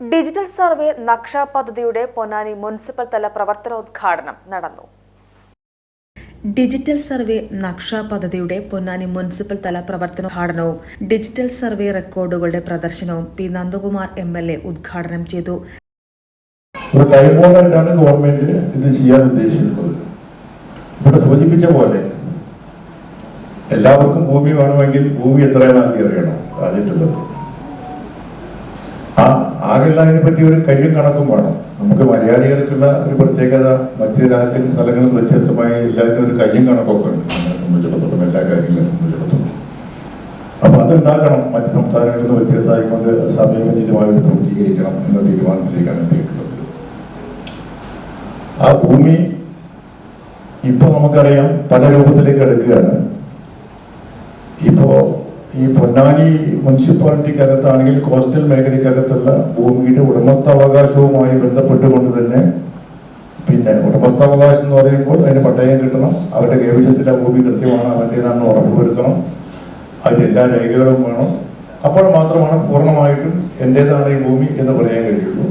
Digital survey Naksha പദ്ധതിയുടെ Ponnani municipal തല പ്രവർത്തനോദ്ഘാടനം നടന്നു. ഡിജിറ്റൽ സർവേ നക്ഷ പദ്ധതിയുടെ പൊന്നാനി മുനിസിപ്പൽ തല പ്രവർത്തനോദ്ഘാടനവും ഡിജിറ്റൽ സർവേ റെക്കോർഡുകളുടെ പ്രദർശനവും P Nandakumar M L A ഉദ്ഘാടനം ചെയ്തു. ഒരു ഗവൺമെന്റ് ഇത് ചെയ്യാൻ ഉദ്ദേശിക്കുന്നത്. ഇവിടെ സൂചിപ്പിച്ച പോലെ എല്ലാവർക്കും ഭൂമി വേണമെങ്കിൽ ഭൂമി എത്രയാണ് ആദ്യം അറിയണം ആദ്യത്തുള്ളത്. ആ ആകെയുള്ളതിനെ പറ്റി ഒരു കയ്യും കണക്കും വേണം. നമുക്ക് മലയാളികൾക്കുള്ള ഒരു പ്രത്യേകത മറ്റു രാജ്യ സ്ഥലങ്ങളിൽ വ്യത്യസ്തമായി എല്ലാവർക്കും ഒരു കയ്യും കണക്കൊക്കെ ഉണ്ട്. സംബന്ധിച്ചിടത്തോളം എല്ലാ കാര്യങ്ങളെ സംബന്ധിച്ചിടത്തോളം. അപ്പൊ അതുണ്ടാക്കണം. മറ്റ് സംസ്ഥാനങ്ങളിൽ നിന്ന് വ്യത്യസ്തമായിക്കൊണ്ട് സമയബന്ധിതമായി പൂർത്തീകരിക്കണം എന്ന തീരുമാനത്തിലേക്കാണ് എത്തിയിട്ടുള്ളത് ആ ഭൂമി ഇപ്പൊ നമുക്കറിയാം പല രൂപത്തിലേക്ക് എടുക്കുകയാണ്. ഇപ്പോ ഈ പൊന്നാനി മുനിസിപ്പാലിറ്റിക്കകത്താണെങ്കിൽ കോസ്റ്റൽ മേഖലയ്ക്കകത്തുള്ള ഭൂമിയുടെ ഉടമസ്ഥാവകാശവുമായി ബന്ധപ്പെട്ടുകൊണ്ട് തന്നെ പിന്നെ ഉടമസ്ഥാവകാശം എന്ന് പറയുമ്പോൾ അതിന് പട്ടയം കിട്ടണം. അവരുടെ കൈവശത്തിലെ ഭൂമി കൃത്യമാണ് അവരുടേതാണെന്ന് ഉറപ്പുവരുത്തണം. അതിന് എല്ലാ രേഖകളും വേണം. അപ്പോൾ മാത്രമാണ് പൂർണമായിട്ടും എന്റേതാണ് ഈ ഭൂമി എന്ന് പറയാൻ കഴിയുള്ളൂ.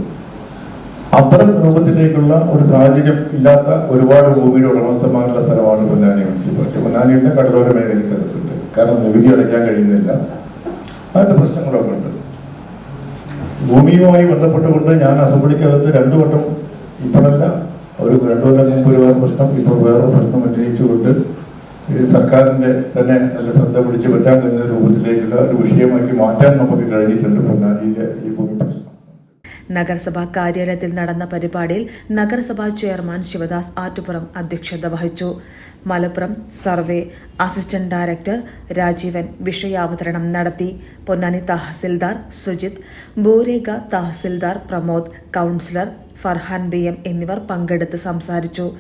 അത്തരം രൂപത്തിലേക്കുള്ള ഒരു സാഹചര്യം ഇല്ലാത്ത ഒരുപാട് ഭൂമിയുടെ ഉടമസ്ഥമാരുള്ള സ്ഥലമാണ് പൊന്നാനി മുനിസിപ്പാലിറ്റി. പൊന്നാനിയുടെ കടലോര മേഖലയ്ക്കകത്തുണ്ട് കാരണം നികുതി അടയ്ക്കാൻ കഴിയുന്നില്ല. അതിന്റെ പ്രശ്നങ്ങളൊക്കെ ഉണ്ട്. ഭൂമിയുമായി ബന്ധപ്പെട്ടുകൊണ്ട് ഞാൻ അസംബ്ലിക്കകത്ത് രണ്ടു വട്ടം ഇപ്പോഴല്ല ഒരു രണ്ടു കൊല്ലം മുമ്പ് ഒരു വേറെ പ്രശ്നം ഇപ്പോൾ വേറെ പ്രശ്നം ഉന്നയിച്ചുകൊണ്ട് സർക്കാരിന്റെ തന്നെ നല്ല ശ്രദ്ധ പിടിച്ചു പറ്റാൻ കഴിയുന്ന രൂപത്തിലേക്കുള്ള ഒരു വിഷയമാക്കി മാറ്റാൻ നമുക്ക് കഴിഞ്ഞിട്ടുണ്ട് പൊന്നാനിയിലെ ഈ ഭൂമി നഗരസഭാ കാര്യാലയത്തിൽ നടന്ന പരിപാടിയിൽ നഗരസഭാ ചെയർമാൻ ശിവദാസ് ആറ്റുപുറം അധ്യക്ഷത വഹിച്ചു. Malappuram survey assistant director Rajeevan വിഷയാവതരണം നടത്തി. പൊന്നാനി തഹസിൽദാർ സുജിത് ഭൂരേഖ tahsildar Pramod councillor Farhan B M എന്നിവർ പങ്കെടുത്ത് സംസാരിച്ചു.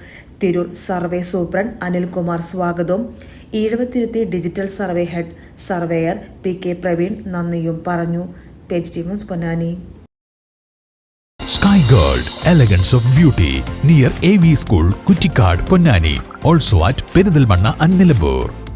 തിരൂർ സർവേ സൂപ്രണ്ട് അനിൽകുമാർ സ്വാഗതവും. Eezhavathiruthi digital survey head surveyor P K Praveen നന്ദിയും പറഞ്ഞു. Page T news Ponnani. Sky Gold, elegance of beauty, near AV School, Kutikad, Ponnani. Also at Perindalmanna and Nilambur.